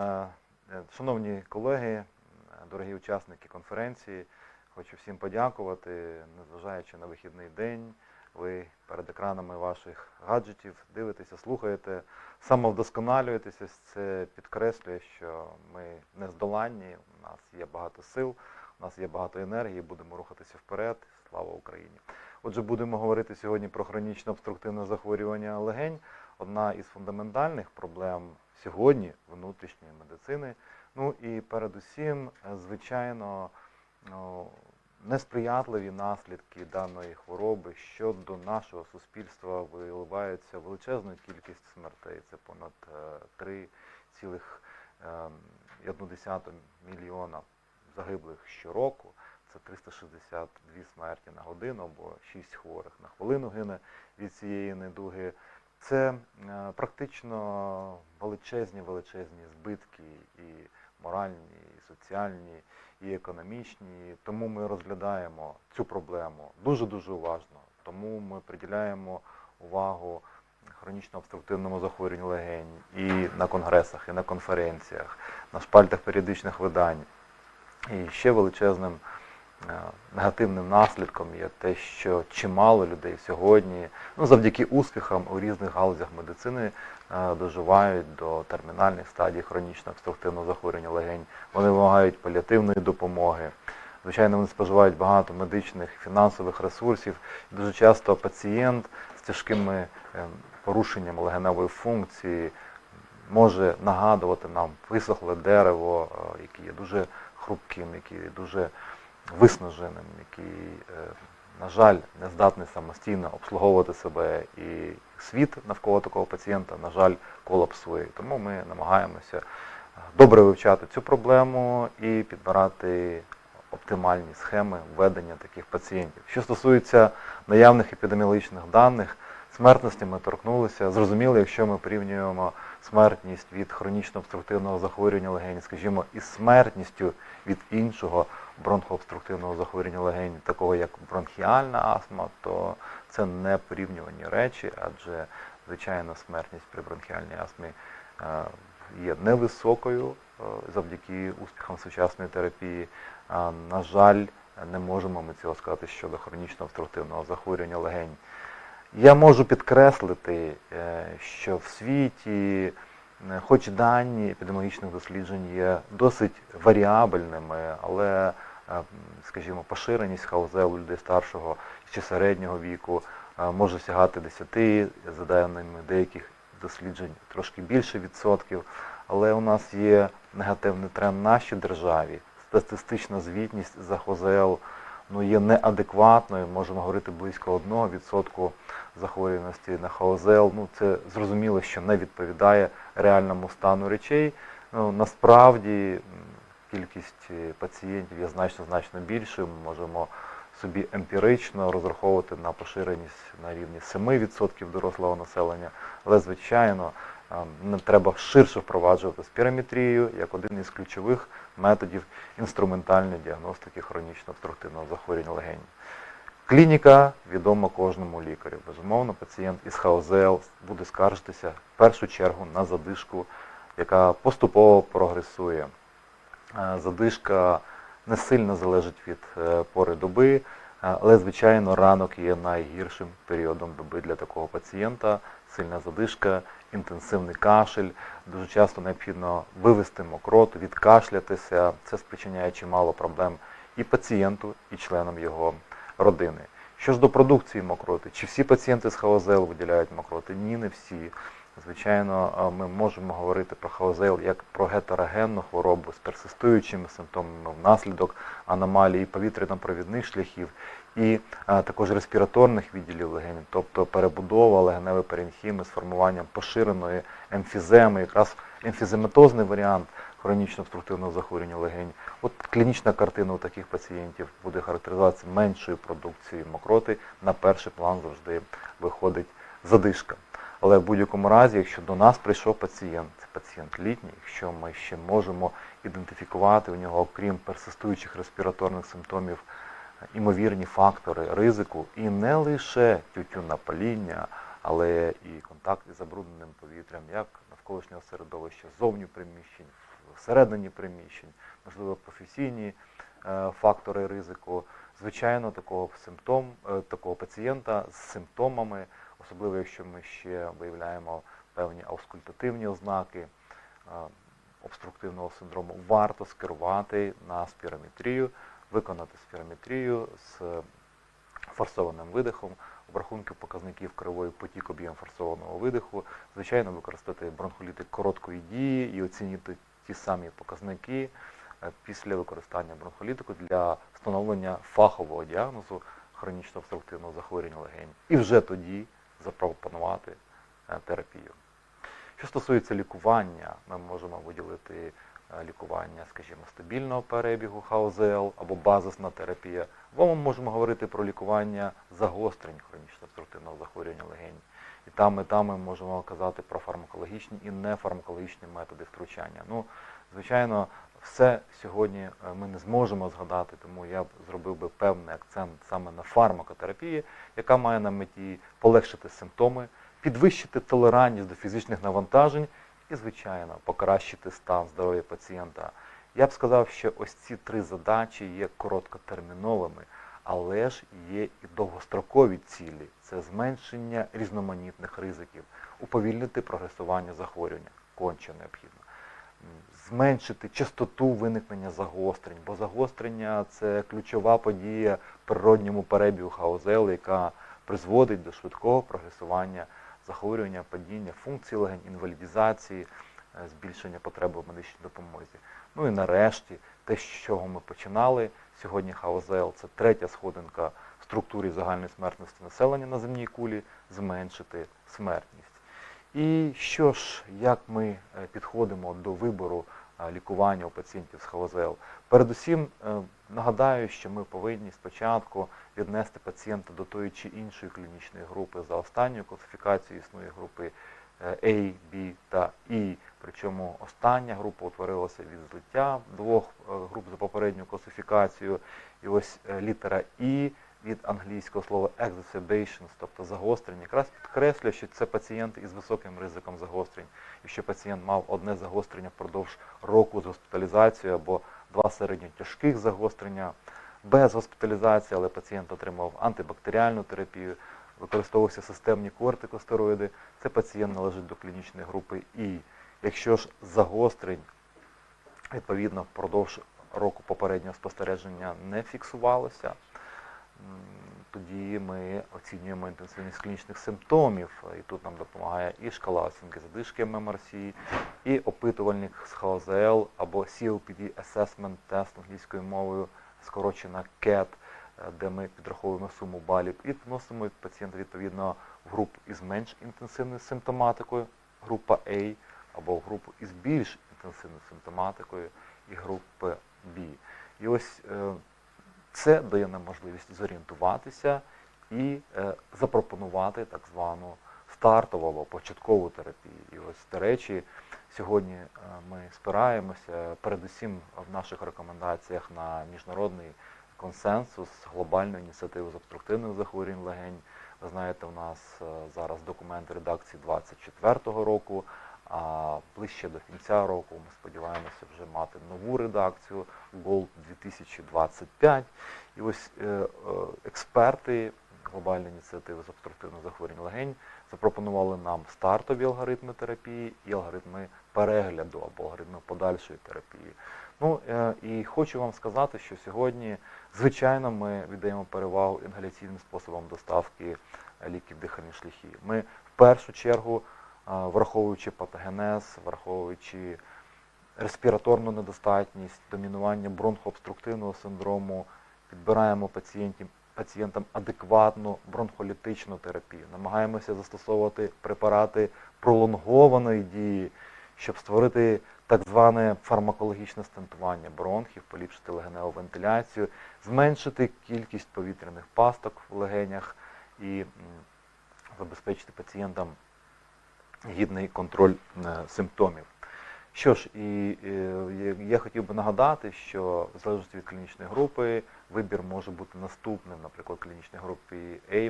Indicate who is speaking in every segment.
Speaker 1: Е, Шановні колеги, е, дорогі учасники конференції, хочу всім подякувати, незважаючи на вихідний день. Ви перед екранами ваших гаджетів дивитеся, слухаєте, самовдосконалюєтеся. Це підкреслює, що ми не здоланні, у нас є багато сил, у нас є багато енергії, будемо рухатися вперед. Слава Україні! Отже, будемо говорити сьогодні про хронічне обструктивне захворювання легень. Одна із фундаментальних проблем сьогодні внутрішньої медицини. Ну і передусім, е, звичайно, несприятливі наслідки даної хвороби щодо нашого суспільства виливаються величезною кількість смертей. Це понад е, 3,1 мільйона загиблих щороку. Це 362 смерті на годину або 6 хворих на хвилину гине від цієї недуги. Це е, практично величезні величезні збитки і моральні, і соціальні, і економічні. Тому ми розглядаємо цю проблему дуже-дуже уважно. Тому ми приділяємо увагу хронічно обструктивному захворюванню легень і на конгресах, і на конференціях, на шпальтах періодичних видань. І ще величезним негативним наслідком є те, що чимало людей сьогодні, ну завдяки успіхам у різних галузях медицини, е, доживають до термінальних стадій хронічного обструктивного захворювання легень. Вони вимагають паліативної допомоги. Звичайно, вони споживають багато медичних фінансових ресурсів. Дуже часто пацієнт з тяжкими е, порушеннями легеневої функції може нагадувати нам висохле дерево, е, яке є дуже хрупким, який є дуже виснаженим, який, е, на жаль, не здатний самостійно обслуговувати себе. І світ навколо такого пацієнта, на жаль, колапсує. Тому ми намагаємося е, добре вивчати цю проблему і підбирати оптимальні схеми введення таких пацієнтів. Що стосується наявних епідеміологічних даних, смертності ми торкнулися. Зрозуміло, якщо ми порівнюємо смертність від хронічно обструктивного захворювання легені, скажімо, із смертністю від іншого бронхообструктивного захворювання легені, такого як бронхіальна астма, то це не порівнювані речі, адже звичайно смертність при бронхіальній астмі е, є невисокою е, завдяки успіхам сучасної терапії. На жаль, не можемо ми цього сказати щодо хронічного обструктивного захворювання легень. Я можу підкреслити, е, що в світі, хоч дані епідеміологічних досліджень є досить варіабельними, але, скажімо, поширеність хаузел людей старшого чи середнього віку може сягати 10, за даними деяких досліджень, трошки більше відсотків. Але у нас є негативний тренд в нашій державі. Статистична звітність за ХОЗЛ ну, є неадекватною, можемо говорити близько 1% захворюваності на ХОЗЛ. Ну, це зрозуміло, що не відповідає реальному стану речей. Ну, Насправді кількість е, пацієнтів є значно значно більшою. Ми можемо собі емпірично розраховувати на поширеність на рівні 7% дорослого населення, але, звичайно, не треба ширше впроваджувати спірометрію як один із ключових методів інструментальної діагностики хронічно обструктивного захворювання легень. Клініка відома кожному лікарю. Безумовно, пацієнт із ХОЗЛ буде скаржитися в першу чергу на задишку, яка поступово прогресує. Е, задишка не сильно залежить від е, пори доби, е, але, звичайно, ранок є найгіршим періодом доби для такого пацієнта. Сильна задишка, інтенсивний кашель. Дуже часто необхідно вивести мокроту, відкашлятися. Це спричиняє чимало проблем і пацієнту, і членам його родини. Що ж до продукції мокроти, чи всі пацієнти з ХОЗЛ виділяють мокроти? Ні, не всі. Звичайно, ми можемо говорити про ХОЗЛ як про гетерогенну хворобу з персистуючими симптомами внаслідок аномалії повітряно-провідних шляхів і також респіраторних відділів легень, тобто перебудова легеневої перенхіми з формуванням поширеної емфіземи, якраз емфіземетозний варіант хронічно обструктивного захворювання легень. От клінічна картина у таких пацієнтів буде характеризуватися меншою продукцією мокроти. На перший план завжди виходить задишка. Але в будь-якому разі, якщо до нас прийшов пацієнт, пацієнт літній, якщо ми ще можемо ідентифікувати у нього, окрім персистуючих респіраторних симптомів, імовірні фактори ризику, і не лише тютюнопаління, але і контакт із забрудненим повітрям, як навколишнього середовища, зовні приміщень, всередині приміщень, можливо, професійні е, фактори ризику. Звичайно, такого симптом, е, такого пацієнта з симптомами, особливо якщо ми ще виявляємо певні аускультативні ознаки е, обструктивного синдрому, варто скерувати на спірометрію, виконати спірометрію з форсованим видихом, обрахунки показників кривої потік об'єм форсованого видиху, звичайно, використати бронхолітик короткої дії і оцінити ті самі показники е, після використання бронхолітику для встановлення фахового діагнозу хронічно обструктивного захворювання легень. І вже тоді запропонувати е, терапію. Що стосується лікування, ми можемо виділити е, лікування, скажімо, стабільного перебігу ХОЗЛ або базисна терапія, або ми можемо говорити про лікування загострень хронічно обструктивного захворювання легень. І там і там ми можемо казати про фармакологічні і нефармакологічні методи втручання. Ну, звичайно, все сьогодні е, ми не зможемо згадати, тому я б зробив би певний акцент саме на фармакотерапії, яка має на меті полегшити симптоми, підвищити толерантність до фізичних навантажень і, звичайно, покращити стан здоров'я пацієнта. Я б сказав, що ось ці три задачі є короткотерміновими, але ж є і довгострокові цілі. Це зменшення різноманітних ризиків, уповільнити прогресування захворювання, конче необхідно. Зменшити частоту виникнення загострень, бо загострення це ключова подія природньому перебігу ХОЗЛ, яка призводить до швидкого прогресування захворювання, падіння функцій легень, інвалідізації, е, збільшення потреби в медичній допомозі. Ну і нарешті, те, з чого ми починали, сьогодні ХОЗЛ це третя сходинка в структурі загальної смертності населення на земній кулі, зменшити смертність. І що ж, як ми е, підходимо до вибору лікування у пацієнтів з ХОЗЛ? Передусім, е, нагадаю, що ми повинні спочатку віднести пацієнта до тої чи іншої клінічної групи. За останньою класифікацією існує групи е, A, B та E. Причому остання група утворилася від злиття двох е, груп за попередньою класифікацією. І ось е, літера І від англійського слова exacerbations, тобто загострення, якраз підкреслює, що це пацієнти із високим ризиком загострень. Якщо пацієнт мав одне загострення впродовж року з госпіталізацією або два середньо тяжких загострення без госпіталізації, але пацієнт отримав антибактеріальну терапію, використовувався системні кортикостероїди, це пацієнт належить до клінічної групи І. Якщо ж загострень відповідно впродовж року попереднього спостереження не фіксувалося, тоді ми оцінюємо інтенсивність клінічних симптомів. І тут нам допомагає і шкала оцінки задишки ММРС, і опитувальник з ХОЗЛ або COPD Assessment Test англійською мовою, скорочена CAT, е, де ми підраховуємо суму балів і вносимо пацієнта відповідно в групу із менш інтенсивною симптоматикою, група A, або в групу із більш інтенсивною симптоматикою і групи B. І ось е, це дає нам можливість зорієнтуватися і е, запропонувати так звану стартову або початкову терапію. І ось, до речі, сьогодні е, ми спираємося передусім в наших рекомендаціях на міжнародний консенсус глобальної ініціативи з обструктивних захворювань легень. Ви знаєте, у нас е, зараз документ редакції 24-го року, а ближче до кінця року ми сподіваємося вже мати нову редакцію Gold 2025. І ось е, е, експерти глобальної ініціативи з обструктивних захворювань легень запропонували нам стартові алгоритми терапії і алгоритми перегляду або алгоритми подальшої терапії. Ну е, і хочу вам сказати, що сьогодні, звичайно, ми віддаємо перевагу інгаляційним способам доставки ліків дихальних шляхів. Ми в першу чергу, враховуючи патогенез, враховуючи респіраторну недостатність, домінування бронхообструктивного синдрому, підбираємо пацієнтів, пацієнтам адекватну бронхолітичну терапію. Намагаємося застосовувати препарати пролонгованої дії, щоб створити так зване фармакологічне стентування бронхів, поліпшити легеневу вентиляцію, зменшити кількість повітряних пасток в легенях і забезпечити пацієнтам гідний контроль е, симптомів. Що ж, і е, я- хотів би нагадати, що в залежності від клінічної групи вибір може бути наступним. Наприклад, в клінічній групі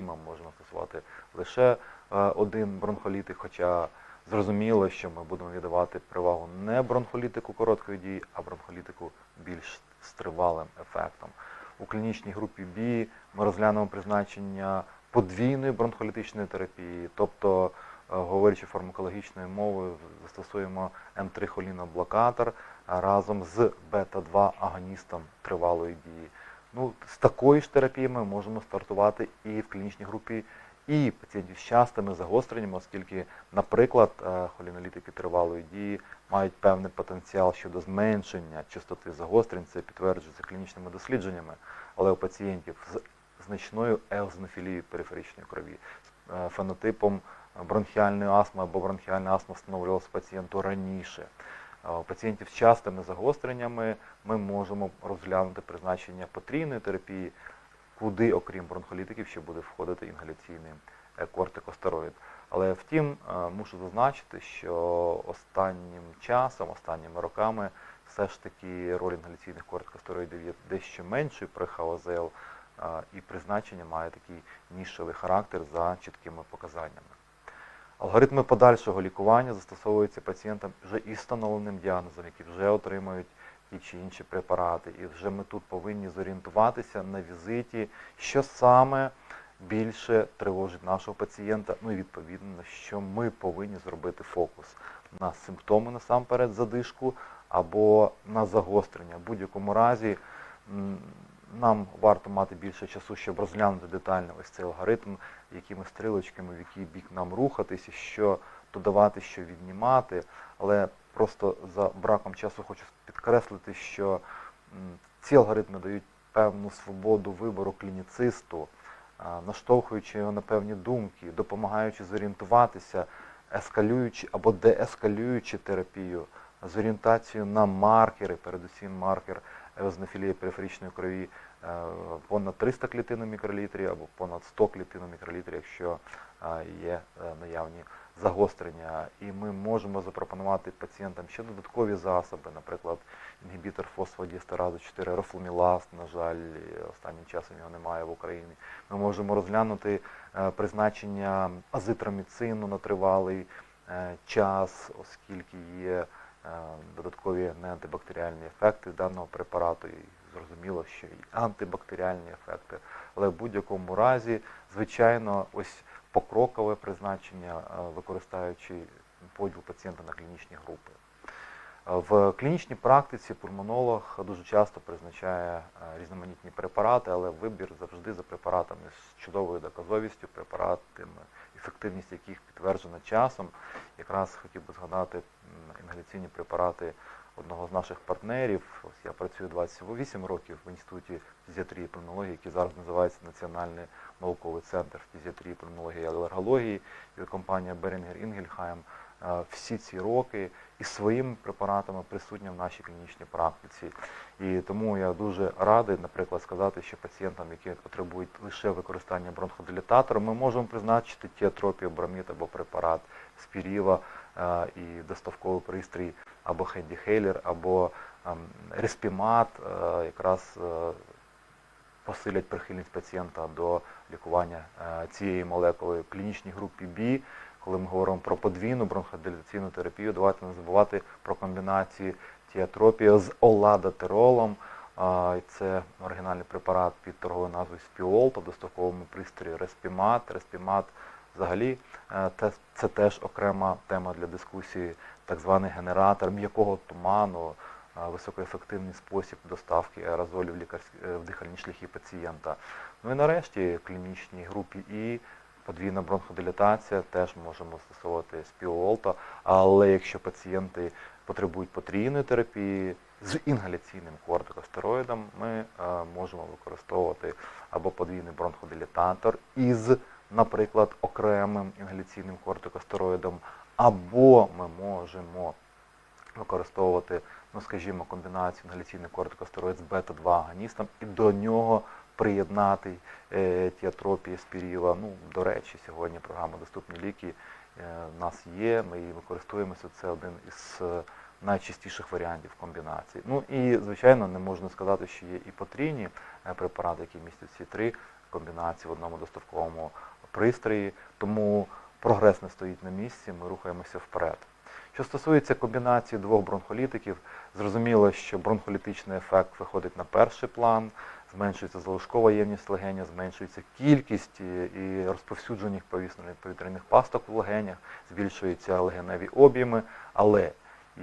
Speaker 1: ми можемо стосувати лише е, один бронхолітик, хоча зрозуміло, що ми будемо віддавати перевагу не бронхолітику короткої дії, а бронхолітику більш з тривалим ефектом. У клінічній групі B ми розглянемо призначення подвійної бронхолітичної терапії, тобто, говорячи фармакологічною мовою, застосуємо М3-холіноблокатор разом з бета-2 агоністом тривалої дії. Ну, з такої ж терапії ми можемо стартувати і в клінічній групі і пацієнтів з частими загостреннями, оскільки, наприклад, е, холінолітики тривалої дії мають певний потенціал щодо зменшення частоти загострень, це підтверджується клінічними дослідженнями, але у пацієнтів з значною еознофілією периферичної крові, з е, фенотипом бронхіальної астми або бронхіальна астма встановлювалася пацієнту раніше. У пацієнтів з частими загостреннями ми можемо розглянути призначення потрійної терапії, куди, окрім бронхолітиків, ще буде входити інгаляційний е, кортикостероїд. Але втім, е, мушу зазначити, що останнім часом, останніми роками, все ж таки роль інгаляційних кортикостероїдів є дещо меншою при ХОЗЛ, е, і призначення має такий нішевий характер за чіткими показаннями. Алгоритми подальшого лікування застосовуються пацієнтам вже із встановленим діагнозом, які вже отримують ті чи інші препарати. І вже ми тут повинні зорієнтуватися на візиті, що саме більше тривожить нашого пацієнта. Ну і відповідно, що ми повинні зробити фокус на симптоми насамперед задишку або на загострення. В будь-якому разі нам варто мати більше часу, щоб розглянути детально ось цей алгоритм, якими стрілочками, в який бік нам рухатися, що додавати, що віднімати. Але просто за браком часу хочу підкреслити, що ці алгоритми дають певну свободу вибору клініцисту, наштовхуючи його на певні думки, допомагаючи зорієнтуватися, ескалюючи або деескалюючи терапію, з орієнтацією на маркери, передусім маркер еознофілії периферичної крові е, понад 300 клітин у мікролітрі або понад 100 клітин у мікролітрі, якщо е, є е, наявні загострення. І ми можемо запропонувати пацієнтам ще додаткові засоби, наприклад, інгібітор фосфодіестеразу 4 рофлумілаз, на жаль, останнім часом його немає в Україні. Ми можемо розглянути призначення азитроміцину на тривалий час, оскільки є додаткові неантибактеріальні ефекти даного препарату. І зрозуміло, що і антибактеріальні ефекти. Але в будь-якому разі, звичайно, ось покрокове призначення, е, використаючи поділ пацієнта на клінічні групи. В клінічній практиці пульмонолог дуже часто призначає е, різноманітні препарати, але вибір завжди за препаратами з чудовою доказовістю, препаратами, ефективність яких підтверджена часом. Якраз хотів би згадати інгаляційні препарати одного з наших партнерів. Ось я працюю 28 років в інституті фізіатрії і пульмонології, який зараз називається Національний науковий центр фізіатрії, пульмонології і алергології, і компанія Інгельхайм е, всі ці роки і своїми препаратами присутня в нашій клінічній практиці. І тому я дуже радий, наприклад, сказати, що пацієнтам, які потребують лише використання бронходилататора, ми можемо призначити тіатропію, бромід або препарат спіріва е, і доставковий пристрій або хендіхейлер, або ем, респімат, е, якраз е, посилять прихильність пацієнта до лікування е, цієї молекули. В клінічній групі B, коли ми говоримо про подвійну бронходилатаційну терапію, давайте не забувати про комбінацію тіатропія з оладотеролом. Це оригінальний препарат під торговою назвою Спіол, тобто доставковому пристрої Респімат. Респімат взагалі е, це теж окрема тема для дискусії, так званий генератор м'якого туману, е, високоефективний спосіб доставки аерозолів е, в дихальні шляхи пацієнта. Ну і нарешті клінічній групі І подвійна бронходилатація теж можемо застосовувати спіолта, але якщо пацієнти потребують потрійної терапії з інгаляційним кортикостероїдом, ми е, можемо використовувати або подвійний бронходилататор із, наприклад, окремим інгаляційним кортикостероїдом, або ми можемо використовувати, ну скажімо, комбінацію інгаляційний кортикостероїд з бета-2 агоністом і до нього приєднати е, тіатропії спіріла. Ну, до речі, сьогодні програма Доступні ліки е, в нас є, ми її використовуємося. Це один із е, найчастіших варіантів комбінацій. Ну і, звичайно, не можна сказати, що є і потрійні препарати, які містять всі три комбінації в одному доставковому пристрої. Тому прогрес не стоїть на місці, ми рухаємося вперед. Що стосується комбінації двох бронхолітиків, зрозуміло, що бронхолітичний ефект виходить на перший план, зменшується залишкова ємність легеня, зменшується кількість і- і розповсюджених повітряних пасток в легенях, збільшуються легеневі об'єми, але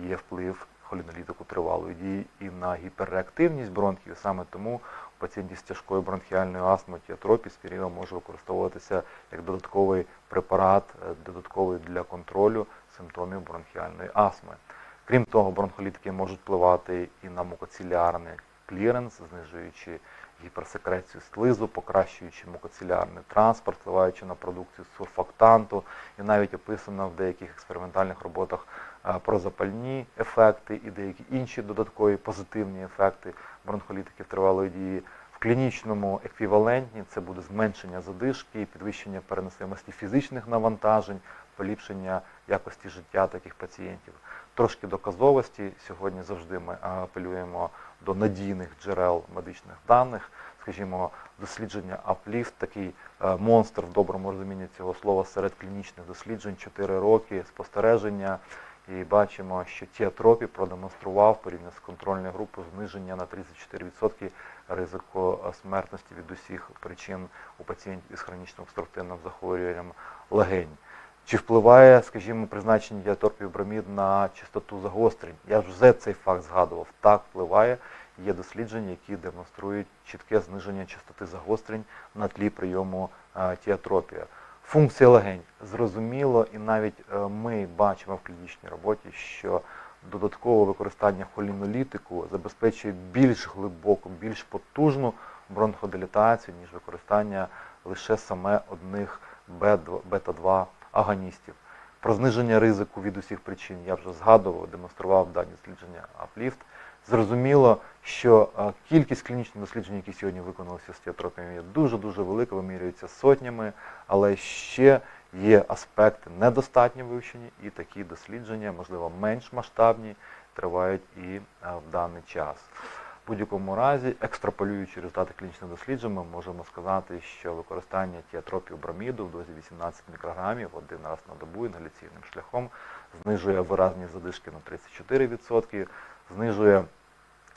Speaker 1: є вплив холінолітику тривалої дії і на гіперреактивність бронхів. Саме тому у пацієнтів з тяжкою бронхіальною астмою тіатропі спіріла може використовуватися як додатковий препарат, е, додатковий для контролю симптомів бронхіальної астми. Крім того, бронхолітики можуть впливати і на мукоцилярний кліренс, знижуючи гіперсекрецію слизу, покращуючи мукоцилярний транспорт, впливаючи на продукцію сурфактанту, і навіть описано в деяких експериментальних роботах е, прозапальні ефекти і деякі інші додаткові позитивні ефекти бронхолітиків тривалої дії. В клінічному еквівалентні це буде зменшення задишки, підвищення переносимості фізичних навантажень, поліпшення якості життя таких пацієнтів. Трошки доказовості. Сьогодні завжди ми апелюємо до надійних джерел медичних даних. Скажімо, дослідження Uplift, такий е, монстр в доброму розумінні цього слова серед клінічних досліджень, 4 роки спостереження. І бачимо, що тіатропі продемонстрував порівняно з контрольною групою зниження на 34% ризику е, смертності від усіх причин у пацієнтів із хронічним обструктивним захворюванням легень. Чи впливає, скажімо, призначення діаторпів бромід на частоту загострень? Я вже цей факт згадував. Так впливає. Є дослідження, які демонструють чітке зниження частоти загострень на тлі прийому е, тіатропія. Функція легень зрозуміло, і навіть е, ми бачимо в клінічній роботі, що додаткове використання холінолітику забезпечує більш глибоку, більш потужну бронходилатацію, ніж використання лише саме одних бета-2 агоністів. Про зниження ризику від усіх причин я вже згадував, демонстрував дані дослідження Uplift. Зрозуміло, що е, кількість клінічних досліджень, які сьогодні виконалися з тіатропією, є дуже-дуже велика, вимірюється сотнями, але ще є аспекти недостатньо вивчені, і такі дослідження, можливо, менш масштабні, тривають і е, в даний час. В будь-якому разі, екстраполюючи результати клінічних досліджень, ми можемо сказати, що використання тіатропів броміду в дозі 18 мікрограмів один раз на добу інгаляційним шляхом знижує виразні задишки на 34%, знижує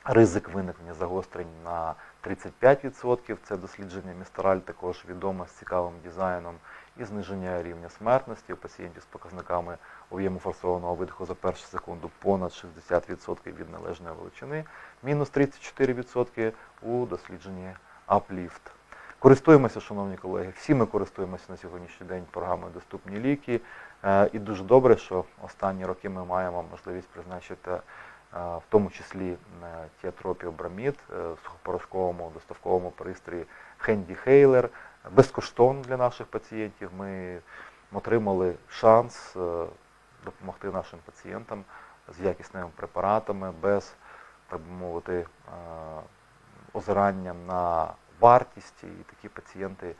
Speaker 1: ризик виникнення загострень на 35%. Це дослідження Містераль також відоме з цікавим дизайном, і зниження рівня смертності у пацієнтів з показниками об'єму форсованого видиху за першу секунду понад 60% від належної величини, мінус 34% у дослідженні Uplift. Користуємося, шановні колеги, всі ми користуємося на сьогоднішній день програмою Доступні ліки. Е, І дуже добре, що останні роки ми маємо можливість призначити в тому числі е, тіатропіобрамід в сухопорошковому доставковому пристрої Хенді Хейлер безкоштовно для наших пацієнтів. Ми отримали шанс е, допомогти нашим пацієнтам з якісними препаратами, без, так би мовити, е, озирання на вартість. І такі пацієнти е,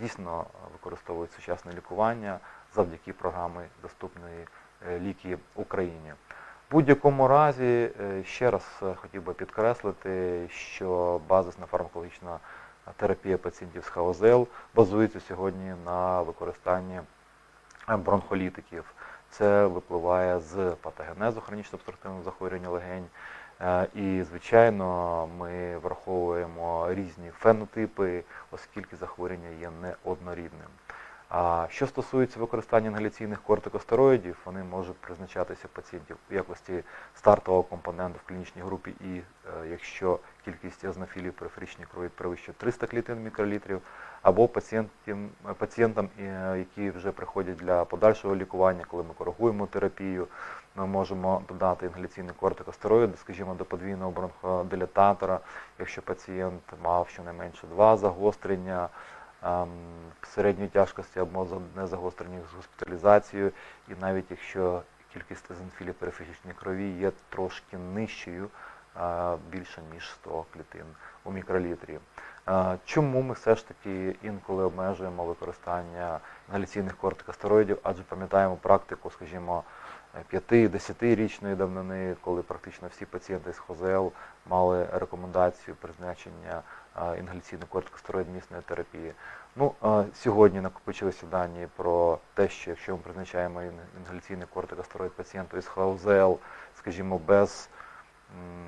Speaker 1: дійсно використовують сучасне лікування завдяки програмі доступної е, ліки Україні. Будь-якому разі е, ще раз е, хотів би підкреслити, що базисна фармакологічна терапія пацієнтів з ХОЗЛ базується сьогодні на використанні е, бронхолітиків. Це випливає з патогенезу хронічно обструктивного захворювання легень. І, звичайно, ми враховуємо різні фенотипи, оскільки захворювання є неоднорідним. А що стосується використання інгаляційних кортикостероїдів, вони можуть призначатися пацієнтів у якості стартового компоненту в клінічній групі, і е, якщо кількість езонофілів периферичній крові перевищує 300 клітин мікролітрів, або пацієнтам, пацієнтам, е, які вже приходять для подальшого лікування, коли ми коригуємо терапію, ми можемо додати інгаляційний кортикостероїд, скажімо, до подвійного бронходилататора, якщо пацієнт мав щонайменше два загострення середньої тяжкості або не загострені з госпіталізацією, і навіть якщо кількість езонофілів периферичній крові є трошки нижчою, більше ніж 100 клітин у мікролітрі. Чому ми все ж таки інколи обмежуємо використання інгаляційних кортикостероїдів, адже пам'ятаємо практику, скажімо, 5-10-річної давнини, коли практично всі пацієнти з ХОЗЛ мали рекомендацію призначення інгаляційної кортикостероїдної терапії. Ну, сьогодні накопичилися дані про те, що якщо ми призначаємо інгаляційний кортикостероїд пацієнту із ХЛЗЛ, скажімо, без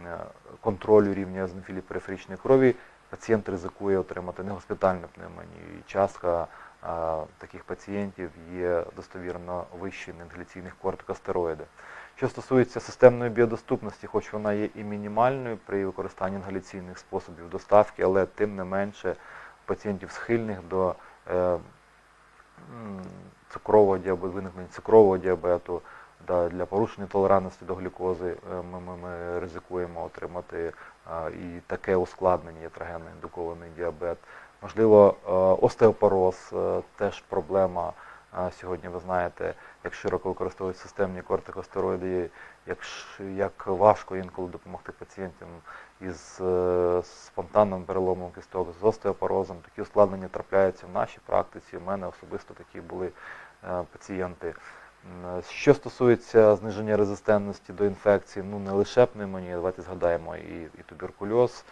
Speaker 1: е, контролю рівня езонофілії периферичної крові, пацієнт ризикує отримати негоспітальну пневмонію. І частка таких пацієнтів є достовірно вищі на інгаляційних кортикостероїдах. Що стосується системної біодоступності, хоч вона є і мінімальною при використанні інгаляційних способів доставки, але тим не менше пацієнтів схильних до е, цукрового діабету, виникнення цукрового діабету, да, для порушення толерантності до глюкози е, ми, ми, ми ризикуємо отримати і таке ускладнення, ятрогенно індукований діабет. Можливо, е, остеопороз е, теж проблема. Сьогодні ви знаєте, як широко використовують системні кортикостероїди, як, як важко інколи допомогти пацієнтам із е, спонтанним переломом кісток, з остеопорозом. Такі ускладнення трапляються в нашій практиці. У мене особисто такі були е, пацієнти. Що стосується зниження резистентності до інфекції, ну не лише пневмонія, давайте згадаємо і, і туберкульоз,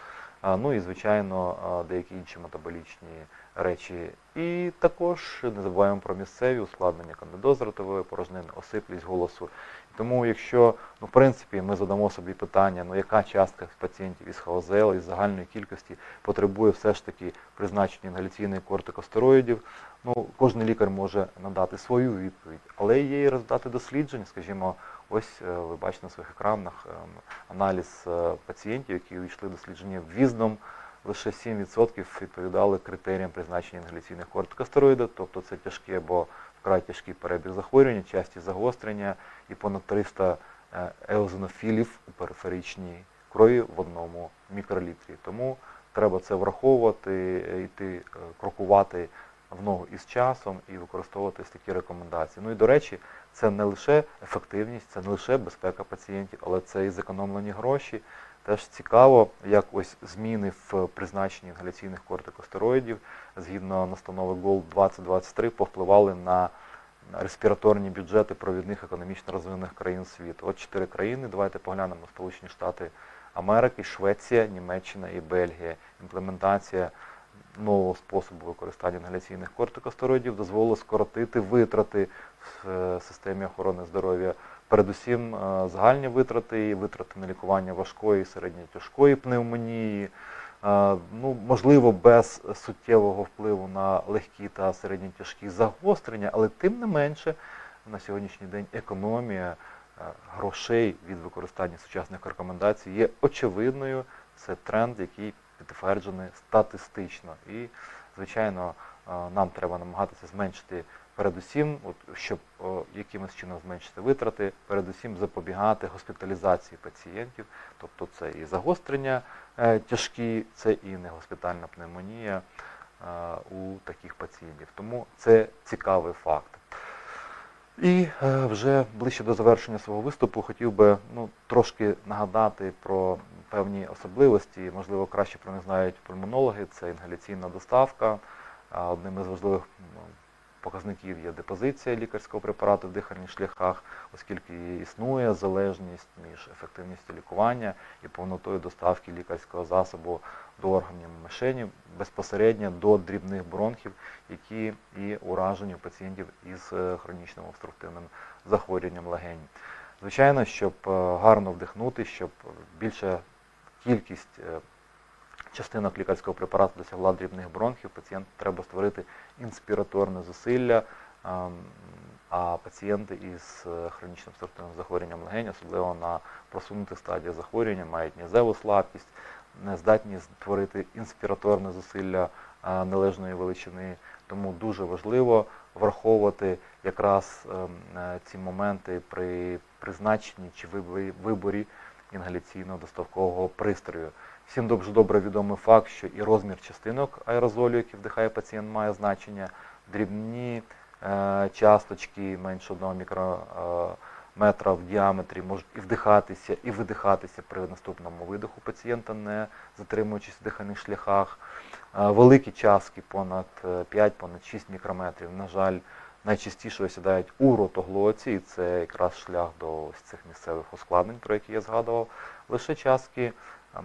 Speaker 1: ну і звичайно деякі інші метаболічні речі. І також не забуваємо про місцеві ускладнення кандидоз ротової порожнини, осиплість голосу. Тому, якщо ну, в принципі ми задамо собі питання, ну яка частка пацієнтів із ХОЗЛ із загальної кількості потребує все ж таки призначення інгаляційних кортикостероїдів, ну кожен лікар може надати свою відповідь, але є і результати досліджень, скажімо, ось е, ви бачите на своїх екранах ем, аналіз е, пацієнтів, які увійшли в дослідження в'їздом. Лише 7% відповідали критеріям призначення інгаляційних кортикостероїдів, тобто це тяжкі або вкрай тяжкий перебіг захворювання, часті загострення і понад 300 е, еозинофілів у периферичній крові в одному мікролітрі. Тому треба це враховувати, е, йти е, крокувати в ногу із часом і використовувати такі рекомендації. Ну і до речі, це не лише ефективність, це не лише безпека пацієнтів, але це і зекономлені гроші. Теж цікаво, як ось зміни в призначенні інгаляційних кортикостероїдів згідно настанови GOLD 2023 повпливали на респіраторні бюджети провідних економічно розвинених країн світу. От чотири країни. Давайте поглянемо Сполучені Штати Америки, Швеція, Німеччина і Бельгія. Імплементація нового способу використання інгаляційних кортикостероїдів дозволила скоротити витрати в е, системі охорони здоров'я. Передусім е, загальні витрати, витрати на лікування важкої середньотяжкої пневмонії, Е, ну, можливо, без суттєвого впливу на легкі та середньотяжкі загострення, але тим не менше на сьогоднішній день економія грошей від використання сучасних рекомендацій є очевидною. Це тренд, який підтверджений статистично. І, звичайно, нам треба намагатися зменшити передусім, от, щоб якимось чином зменшити витрати, передусім запобігати госпіталізації пацієнтів, тобто це і загострення е, тяжкі, це і негоспітальна пневмонія е, у таких пацієнтів. Тому це цікавий факт. І е, вже ближче до завершення свого виступу хотів би ну, трошки нагадати про певні особливості, можливо, краще про них знають пульмонологи, це інгаляційна доставка. Одним із важливих ну, показників є депозиція лікарського препарату в дихальних шляхах, оскільки існує залежність між ефективністю лікування і повнотою доставки лікарського засобу до органів мишені безпосередньо до дрібних бронхів, які і уражені у пацієнтів із е, хронічним обструктивним захворюванням легень. Звичайно, щоб е, гарно вдихнути, щоб більша кількість е, частинок лікарського препарату досягла дрібних бронхів, пацієнт треба створити інспіраторне зусилля, ем, а пацієнти із е, хронічним обструктивним захворюванням легень, особливо на просунутих стадіях захворювання, мають нізеву слабкість, не здатні створити інспіраторне зусилля е, належної величини. Тому дуже важливо враховувати якраз ем, е, ці моменти при призначенні чи виборі- інгаляційного доставкового пристрою. Всім дуже добре відомий факт, що і розмір частинок аерозолю, який вдихає пацієнт, має значення. Дрібні е, часточки менше 1 мікрометра в діаметрі можуть і вдихатися, і видихатися при наступному видиху пацієнта, не затримуючись в дихальних шляхах. Е, великі частки понад 5, понад 6 мікрометрів, на жаль, найчастіше осідають у ротоглоці, і це якраз шлях до ось цих місцевих ускладнень, про які я згадував. Лише частки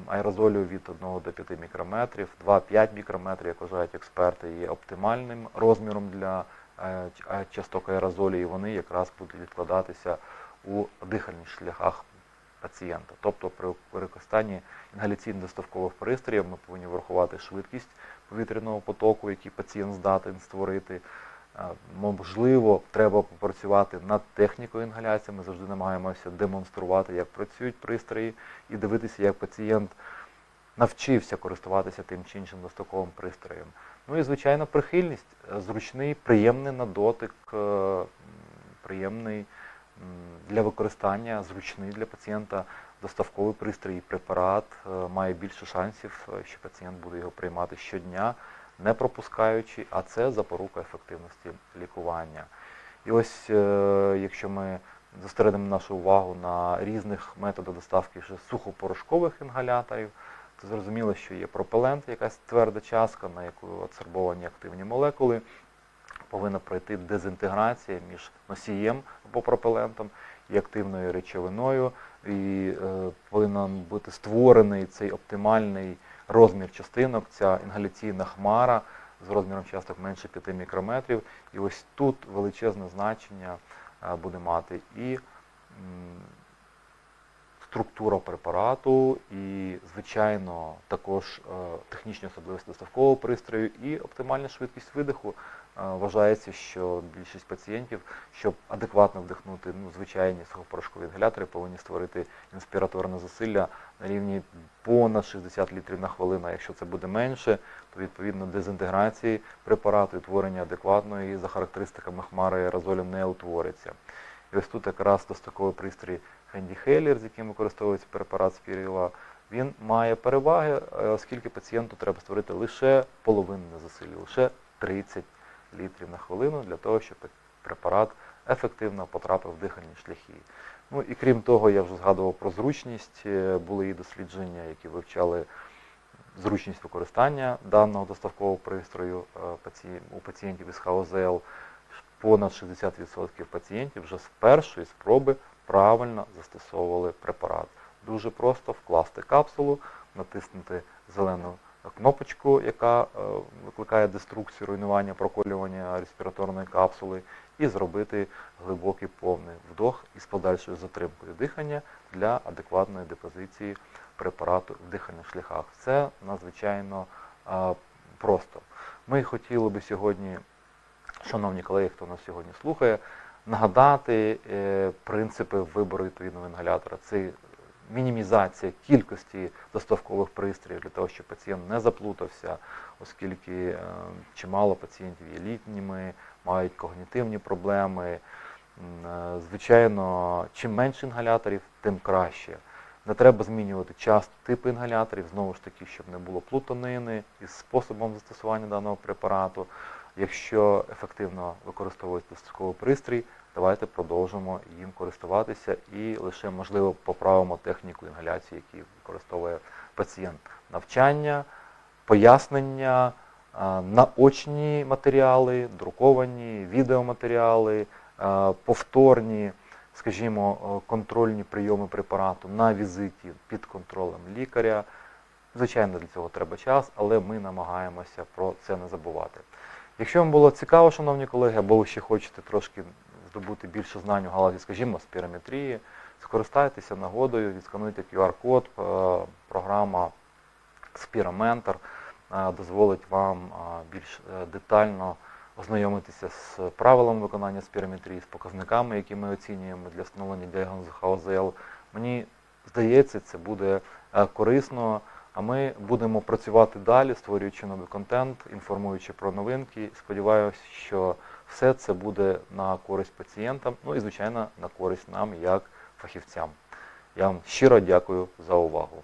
Speaker 1: аерозолю від 1 до 5 мікрометрів, 2-5 мікрометрів, як вважають експерти, є оптимальним розміром для е, е, часток аерозолі, і вони якраз будуть відкладатися у дихальних шляхах пацієнта. Тобто при використанні інгаляційно-доставкових пристроїв ми повинні врахувати швидкість повітряного потоку, який пацієнт здатен створити. Можливо, треба попрацювати над технікою інгаляції. Ми завжди намагаємося демонструвати, як працюють пристрої, і дивитися, як пацієнт навчився користуватися тим чи іншим достроковим пристроєм. Ну і звичайно, прихильність, Е, зручний, приємний на дотик, е, приємний для використання, зручний для пацієнта доставковий пристрій препарат е, має більше шансів, що пацієнт буде його приймати щодня, не пропускаючи, а це запорука ефективності лікування. І ось е, якщо ми зосередимо нашу увагу на різних методах доставки сухопорошкових інгаляторів, то зрозуміло, що є пропелент, якась тверда частка, на яку адсорбовані активні молекули. Повинна пройти дезінтеграція між носієм або пропелентом і активною речовиною, і е, повинен бути створений цей оптимальний розмір частинок, ця інгаляційна хмара з розміром часток менше 5 мікрометрів. І ось тут величезне значення е, буде мати і структура препарату, і, звичайно, також е, технічні особливості доставкового пристрою і оптимальна швидкість видиху. Вважається, що більшість пацієнтів, щоб адекватно вдихнути ну, звичайні сухопорошкові інгалятори, повинні створити інспіраторне засилля на рівні понад 60 літрів на хвилину. Якщо це буде менше, то відповідно дезінтеграції препарату і творення адекватної за характеристиками хмари аерозолю не утвориться. І ось тут якраз достроковий пристрій Handy Heller, з яким використовується препарат спіріла, він має переваги, е, оскільки пацієнту треба створити лише половинне засилля, лише 30 літрів на хвилину для того, щоб препарат ефективно потрапив в дихальні шляхи. Ну і крім того, я вже згадував про зручність. Е, Були і дослідження, які вивчали зручність використання даного доставкового пристрою е, у пацієнтів із ХОЗЛ. Понад 60% пацієнтів вже з першої спроби правильно застосовували препарат. Дуже просто вкласти капсулу, натиснути зелену кнопочку, яка е, викликає деструкцію, руйнування, проколювання респіраторної капсули, і зробити глибокий повний вдох із подальшою затримкою дихання для адекватної депозиції препарату в дихальних шляхах. Це надзвичайно е, просто. Ми хотіли би сьогодні, шановні колеги, хто нас сьогодні слухає, нагадати е, принципи вибору відповідного інгалятора. Це мінімізація кількості доставкових пристроїв для того, щоб пацієнт не заплутався, оскільки е, чимало пацієнтів є літніми, мають когнітивні проблеми. Е, Звичайно, чим менше інгаляторів, тим краще. Не треба змінювати часто типи інгаляторів, знову ж таки, щоб не було плутанини із способом застосування даного препарату. Якщо ефективно використовується достатковий пристрій, давайте продовжимо їм користуватися і лише можливо поправимо техніку інгаляції, яку використовує пацієнт. Навчання, пояснення, наочні матеріали, друковані, відеоматеріали, повторні, скажімо, контрольні прийоми препарату на візиті під контролем лікаря. Звичайно, для цього треба час, але ми намагаємося про це не забувати. Якщо вам було цікаво, шановні колеги, або ви ще хочете трошки здобути більше знань у галузі, скажімо, спірометрії, скористайтеся нагодою, відскануйте QR-код, е, програма Спіроментор е, дозволить вам е, більш детально ознайомитися з правилами виконання спірометрії, з показниками, які ми оцінюємо для встановлення діагнозу ХОЗЛ. Мені здається, це буде корисно. А ми будемо працювати далі, створюючи новий контент, інформуючи про новинки. Сподіваюся, що все це буде на користь пацієнтам, ну і звичайно на користь нам як фахівцям. Я вам щиро дякую за увагу.